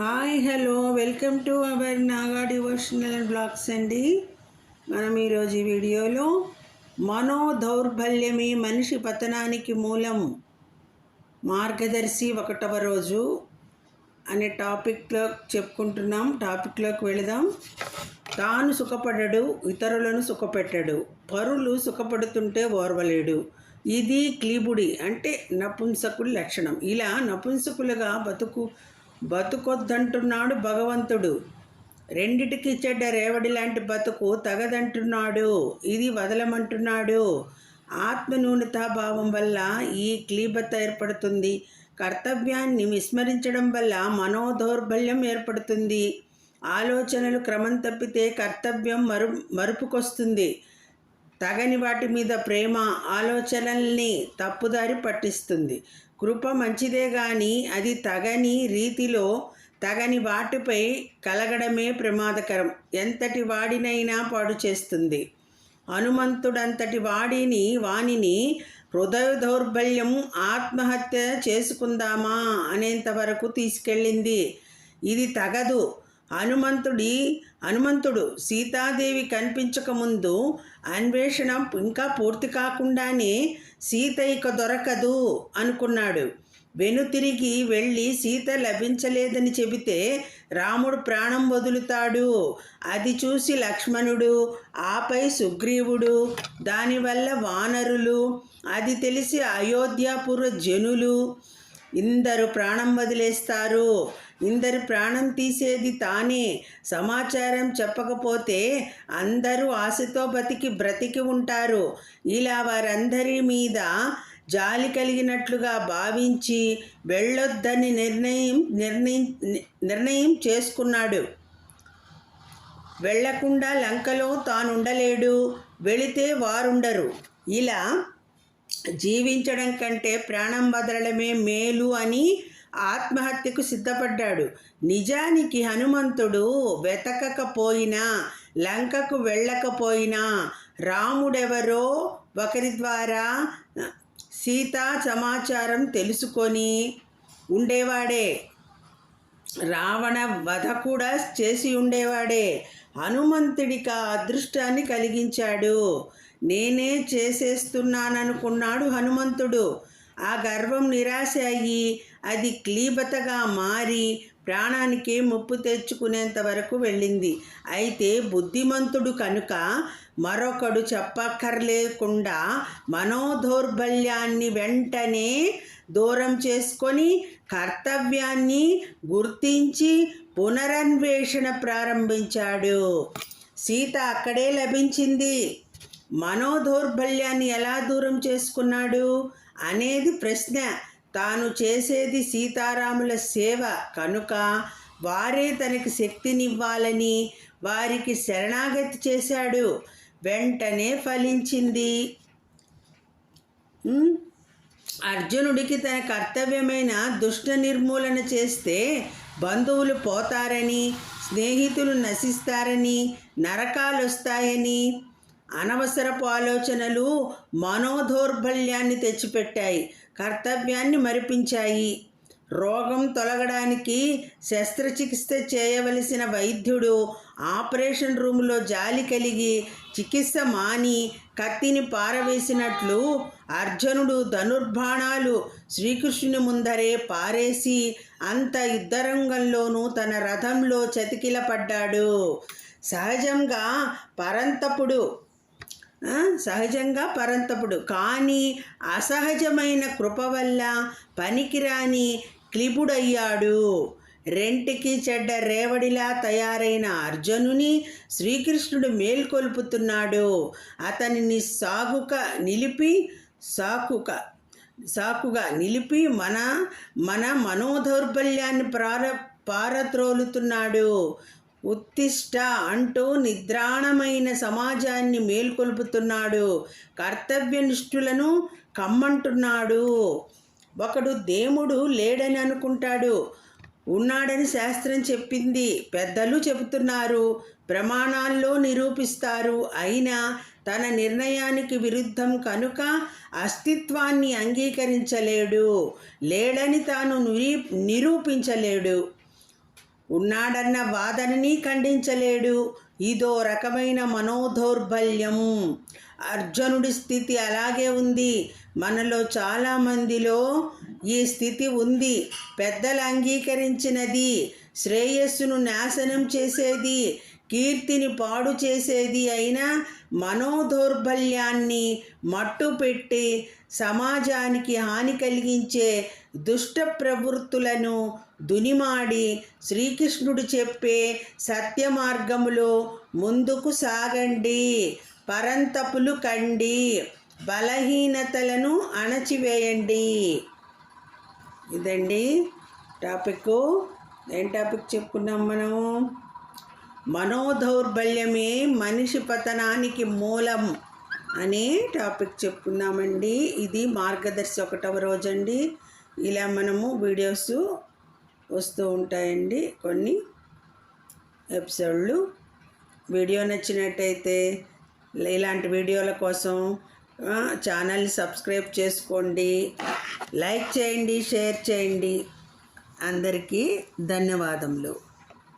Hi hello. Welcome to our Naga devotional blogs అండి. మనం ఈరోజు ఈ వీడియోలో మనో దౌర్బల్యమే మనిషి పతనానికి మూలం. మార్గదర్శి ఒకటవ రోజు అనే టాపిక్లో చెప్పుకుంటున్నాం. టాపిక్లోకి వెళదాం. తాను సుఖపడడు ఇతరులను సుఖపెట్టడు. పరులు సుఖపడుతుంటే ఓర్వలేడు. ఇది క్లీబుడి అంటే నపుంసకుడి లక్షణం. ఇలా నపుంసకులుగా బతుకు బతుకొద్దంటున్నాడు భగవంతుడు. రెండిటికి చెడ్డ రేవడి లాంటి బతుకు తగదంటున్నాడు. ఇది వదలమంటున్నాడు. ఆత్మ భావం వల్ల ఈ క్లీబత ఏర్పడుతుంది. కర్తవ్యాన్ని విస్మరించడం వల్ల మనోదౌర్బల్యం ఏర్పడుతుంది. ఆలోచనలు క్రమం తప్పితే కర్తవ్యం మరు మరుపుకొస్తుంది. తగని వాటి మీద ప్రేమ ఆలోచనల్ని తప్పుదారి పట్టిస్తుంది. కృప మంచిదే కానీ అది తగని రీతిలో తగని వాటిపై కలగడమే ప్రమాదకరం. ఎంతటి వాడినైనా పాడు చేస్తుంది. హనుమంతుడంతటి వాడిని వాణిని హృదయ దౌర్బల్యం ఆత్మహత్య చేసుకుందామా అనేంతవరకు తీసుకెళ్ళింది. ఇది తగదు. హనుమంతుడి హనుమంతుడు సీతాదేవి కనిపించకముందు అన్వేషణ ఇంకా పూర్తి కాకుండానే సీత ఇక దొరకదు అనుకున్నాడు. వెనుతిరిగి వెళ్ళి సీత లభించలేదని చెబితే రాముడు ప్రాణం వదులుతాడు. అది చూసి లక్ష్మణుడు ఆపై సుగ్రీవుడు దానివల్ల వానరులు అది తెలిసి అయోధ్యాపుర జనులు ఇందరు ప్రాణం వదిలేస్తారు. ఇందరి ప్రాణం తీసేది తానే. సమాచారం చెప్పకపోతే అందరూ ఆశతో బతికి బ్రతికి ఉంటారు. ఇలా వారందరి మీద జాలి కలిగినట్లుగా భావించి వెళ్ళొద్దని నిర్ణయం నిర్ణయం నిర్ణయం చేసుకున్నాడు. వెళ్ళకుండా లంకలో తానుండలేడు. వెళితే వారుండరు. ఇలా జీవించడం కంటే ప్రాణం వదలడమే మేలు అని ఆత్మహత్యకు సిద్ధపడ్డాడు. నిజానికి హనుమంతుడు వెతకకపోయినా లంకకు వెళ్ళకపోయినా రాముడెవరో ఒకరి ద్వారా సీతా సమాచారం తెలుసుకొని ఉండేవాడే. రావణ వధ కూడా చేసి ఉండేవాడే. హనుమంతుడికి ఆ అదృష్టాన్ని కలిగించాడు. నేనే చేసేస్తున్నాననుకున్నాడు హనుమంతుడు. ఆ గర్వం నిరాశ అయ్యి అది క్లీబతగా మారి ప్రాణానికి ముప్పు తెచ్చుకునేంత వరకు వెళ్ళింది. అయితే బుద్ధిమంతుడు కనుక మరొకడు చెప్పక్కర్లేకుండా మనోదౌర్బల్యాన్ని వెంటనే దూరం చేసుకొని కర్తవ్యాన్ని గుర్తించి పునరన్వేషణ ప్రారంభించాడు. సీత అక్కడే లభించింది. మనోదౌర్బల్యాన్ని ఎలా దూరం చేసుకున్నాడు? అనేది ప్రశ్న. తాను చేసేది సీతారాముల సేవ కనుక వారే తనకి శక్తినివ్వాలని వారికి శరణాగతి చేశాడు. వెంటనే ఫలించింది. అర్జునుడికి తన కర్తవ్యమైన దుష్ట నిర్మూలన చేస్తే బంధువులు పోతారని స్నేహితులు నశిస్తారని నరకాలు వస్తాయని అనవసరపు ఆలోచనలు మనోదౌర్బల్యాన్ని తెచ్చిపెట్టాయి కర్తవ్యాన్ని మరిపించాయి. రోగం తొలగడానికి శస్త్రచికిత్స చేయవలసిన వైద్యుడు ఆపరేషన్ రూములో జాలి కలిగి చికిత్స మాని కత్తిని పారవేసినట్లు అర్జునుడు ధనుర్బాణాలు శ్రీకృష్ణుని ముందరే పారేసి అంత యుద్ధరంగంలోనూ తన రథంలో చతికిలపడ్డాడు. సహజంగా పరంతపుడు సహజంగా పరంతపుడు. కానీ అసహజమైన కృప వల్ల పనికిరాని క్లిపుడయ్యాడు. రెంటికి చెడ్డ రేవడిలా తయారైన అర్జునుని శ్రీకృష్ణుడు మేల్కొల్పుతున్నాడు. అతనిని సాగుక నిలిపి సాకుక సాకుగా నిలిపి మన మన మనోదౌర్బల్యాన్ని ప్రార పారత్రోలుతున్నాడు ఉత్తిష్ట అంటూ నిద్రాణమైన సమాజాన్ని మేల్కొల్పుతున్నాడు. కర్తవ్యనిష్ఠులను కమ్మంటున్నాడు. ఒకడు దేముడు లేడని అనుకుంటాడు. ఉన్నాడని శాస్త్రం చెప్పింది. పెద్దలు చెబుతున్నారు. ప్రమాణాల్లో నిరూపిస్తారు. అయినా తన నిర్ణయానికి విరుద్ధం కనుక అస్తిత్వాన్ని అంగీకరించలేడు. లేడని తాను నిరూపించలేడు. ఉన్నాడన్న వాదనని ఖండించలేడు. ఇదో రకమైన మనోదౌర్బల్యం అర్జునుడి స్థితి అలాగే ఉంది. మనలో చాలామందిలో ఈ స్థితి ఉంది. పెద్దలు అంగీకరించినది శ్రేయస్సును నాశనం చేసేది కీర్తిని పాడు చేసేది అయిన మనోదౌర్బల్యాన్ని మట్టుపెట్టి సమాజానికి హాని కలిగించే దుష్ట ప్రవృత్తులను దునిమాడి శ్రీకృష్ణుడు చెప్పే సత్య మార్గములో ముందుకు సాగండి పరంతపులు కండి బలహీనతలను అణచివేయండి. ఇదండి టాపిక్. ఏం టాపిక్ చెప్పుకున్నాం మనము? మనోదౌర్బల్యమే మనిషి పతనానికి మూలం అనే టాపిక్ చెప్పుకున్నామండి ఇది మార్గదర్శి ఒకటవ రోజండి. ఇలా మనము వీడియోస్ వస్తూ ఉంటాయండి. కొన్ని ఎపిసోడ్లు. వీడియో నచ్చినట్టయితే ఇలాంటి వీడియోల కోసం ఛానల్ ఛానల్ని సబ్స్క్రైబ్ చేసుకోండి. లైక్ చేయండి షేర్ చేయండి. అందరికీ ధన్యవాదములు.